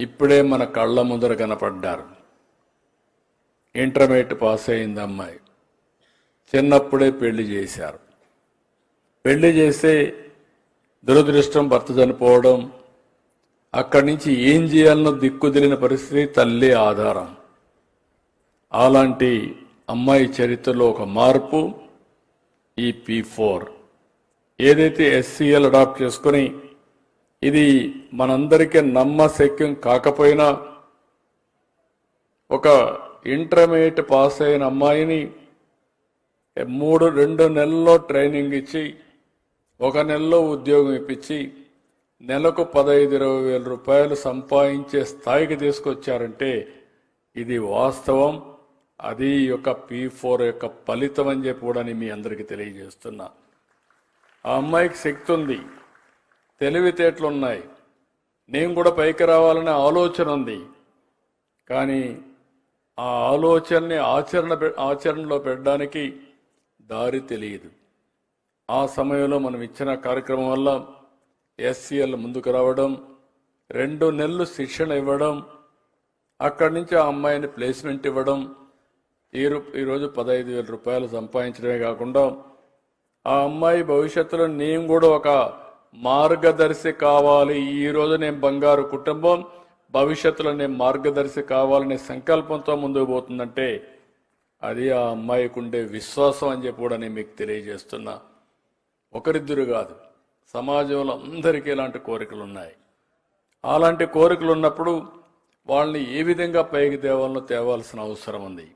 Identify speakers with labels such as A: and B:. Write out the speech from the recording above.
A: ఇప్పుడే మన కళ్ళ ముందర కనపడ్డారు. ఇంటర్మీడియట్ పాస్ అయింది అమ్మాయి. చిన్నప్పుడే పెళ్ళి చేశారు. పెళ్ళి చేస్తే దురదృష్టం భర్త చనిపోవడం అక్కడి నుంచి ఏం చేయాలనో దిక్కుదిలిన పరిస్థితి తల్లి ఆధారం. అలాంటి అమ్మాయి చరిత్రలో ఒక మార్పు ఈ పీ ఫోర్. ఏదైతే ఎస్సీఎల్ అడాప్ట్ చేసుకుని ఇది మనందరికీ నమ్మశక్యం కాకపోయినా ఒక ఇంటర్మీడియట్ పాస్ అయిన అమ్మాయిని మూడు రెండు నెలల్లో ట్రైనింగ్ ఇచ్చి ఒక నెలలో ఉద్యోగం ఇప్పించి నెలకు పదహైదు ఇరవై వేల రూపాయలు సంపాదించే స్థాయికి తీసుకొచ్చారంటే ఇది వాస్తవం. అది యొక్క పీ ఫోర్ యొక్క ఫలితం అని చెప్పి కూడా మీ అందరికీ తెలియజేస్తున్నా. ఆ అమ్మాయికి శక్తి ఉంది. తెలివితేటలు ఉన్నాయి నేను కూడా పైకి రావాలనే ఆలోచన ఉంది. కానీ ఆ ఆలోచనని ఆచరణ పె- ఆచరణలో పెట్టడానికి దారి తెలియదు. ఆ సమయంలో మనం ఇచ్చిన కార్యక్రమం వల్ల ఎస్సీఎల్ ముందుకు రావడం రెండు నెలలు శిక్షణ ఇవ్వడం అక్కడి నుంచి ఆ అమ్మాయిని ప్లేస్మెంట్ ఇవ్వడం ఈ రూ- ఈరోజు పదహైదు వేల రూపాయలు సంపాదించడమే కాకుండా ఆ అమ్మాయి భవిష్యత్తులో నేను కూడా ఒక మార్గదర్శి కావాలి. ఈరోజు నేను బంగారు కుటుంబం. భవిష్యత్తులో నేను మార్గదర్శి కావాలనే సంకల్పంతో ముందుకు పోతుందంటే అది ఆ అమ్మాయికి ఉండే విశ్వాసం అని చెప్పి కూడా నేను మీకు తెలియజేస్తున్నా. ఒకరిద్దరు కాదు సమాజంలో అందరికీ ఇలాంటి కోరికలు ఉన్నాయి. అలాంటి కోరికలు ఉన్నప్పుడు వాళ్ళని ఏ విధంగా పైకి తేవాలనో తేవాల్సిన అవసరం ఉంది.